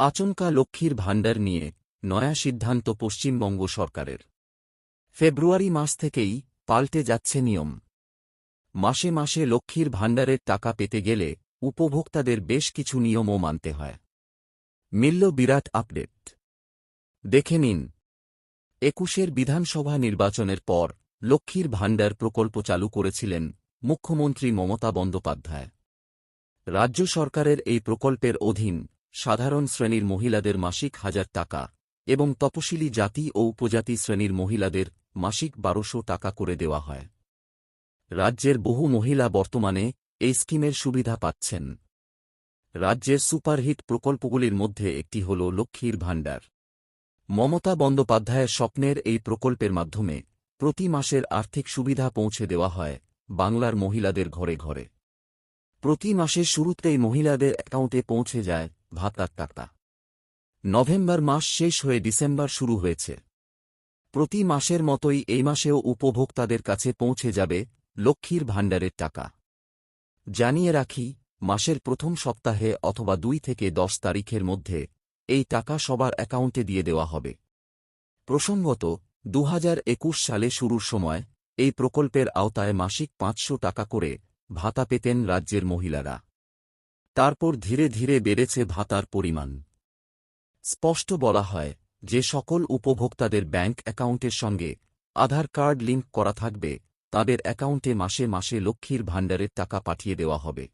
আচমকা লক্ষ্মীর ভাণ্ডার নিয়ে নয়া সিদ্ধান্ত পশ্চিমবঙ্গ সরকারের। ফেব্রুয়ারি মাস থেকেই পাল্টে যাচ্ছে নিয়ম। মাসে মাসে লক্ষ্মীর ভাণ্ডারের টাকা পেতে গেলে উপভোক্তাদের বেশ কিছু নিয়মও মানতে হয়। মিলল বিরাট আপডেট। দেখে নিন। একুশের বিধানসভা নির্বাচনের পর লক্ষ্মীর ভাণ্ডার প্রকল্প চালু করেছিলেন মুখ্যমন্ত্রী মমতা বন্দ্যোপাধ্যায়। রাজ্য সরকারের এই প্রকল্পের অধীন সাধারণ শ্রেণির মহিলাদের মাসিক হাজার টাকা এবং তপশিলি জাতি ও উপজাতি শ্রেণির মহিলাদের মাসিক বারোশো টাকা করে দেওয়া হয়। রাজ্যের বহু মহিলা বর্তমানে এই স্কিমের সুবিধা পাচ্ছেন। রাজ্যের সুপারহিট প্রকল্পগুলির মধ্যে একটি হল লক্ষ্মীর ভাণ্ডার। মমতা বন্দ্যোপাধ্যায়ের স্বপ্নের এই প্রকল্পের মাধ্যমে প্রতি মাসের আর্থিক সুবিধা পৌঁছে দেওয়া হয় বাংলার মহিলাদের ঘরে ঘরে। প্রতি মাসের শুরুতেই মহিলাদের অ্যাকাউন্টে পৌঁছে যায় ভাতার টাকা। নভেম্বর মাস শেষ হয়ে ডিসেম্বর শুরু হয়েছে। প্রতি মাসের মতোই এই মাসেও উপভোক্তাদের কাছে পৌঁছে যাবে লক্ষ্মীর ভাণ্ডারের টাকা। জানিয়ে রাখি, মাসের প্রথম সপ্তাহে অথবা দুই থেকে দশ তারিখের মধ্যে এই টাকা সবার অ্যাকাউন্টে দিয়ে দেওয়া হবে। প্রসঙ্গত, দুহাজার একুশ সালে শুরুর সময় এই প্রকল্পের আওতায় মাসিক পাঁচশো টাকা করে ভাতা পেতেন রাজ্যের মহিলারা। তারপর ধীরে ধীরে বেড়েছে ভাতার পরিমাণ। স্পষ্ট বলা হয় যে সকল উপভোক্তাদের ব্যাংক অ্যাকাউন্টের সঙ্গে আধার কার্ড লিঙ্ক করা থাকবে, তাদের অ্যাকাউন্টে মাসে মাসে লক্ষ্মীর ভাণ্ডারের টাকা পাঠিয়ে দেওয়া হবে।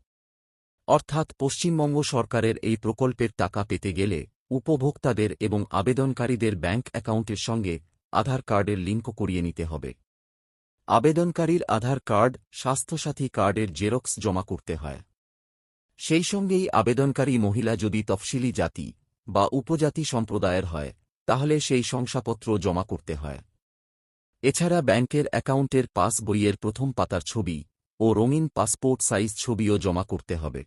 অর্থাৎ পশ্চিমবঙ্গ সরকারের এই প্রকল্পের টাকা পেতে গেলে উপভোক্তাদের এবং আবেদনকারীদের ব্যাংক অ্যাকাউন্টের সঙ্গে আধার কার্ডের লিঙ্ক করিয়ে নিতে হবে। আবেদনকারীর আধার কার্ড, স্বাস্থ্যসাথী কার্ডের জেরক্স জমা করতে হয়। সেই সঙ্গেই আবেদনকারী মহিলা যদি তফসিলি জাতি বা উপজাতি সম্প্রদায়ের হয়, তাহলে সেই শংসাপত্র জমা করতে হয়। এছাড়া ব্যাংকের অ্যাকাউন্টের পাস বইয়ের প্রথম পাতার ছবি ও রঙিন পাসপোর্ট সাইজ ছবিও জমা করতে হবে।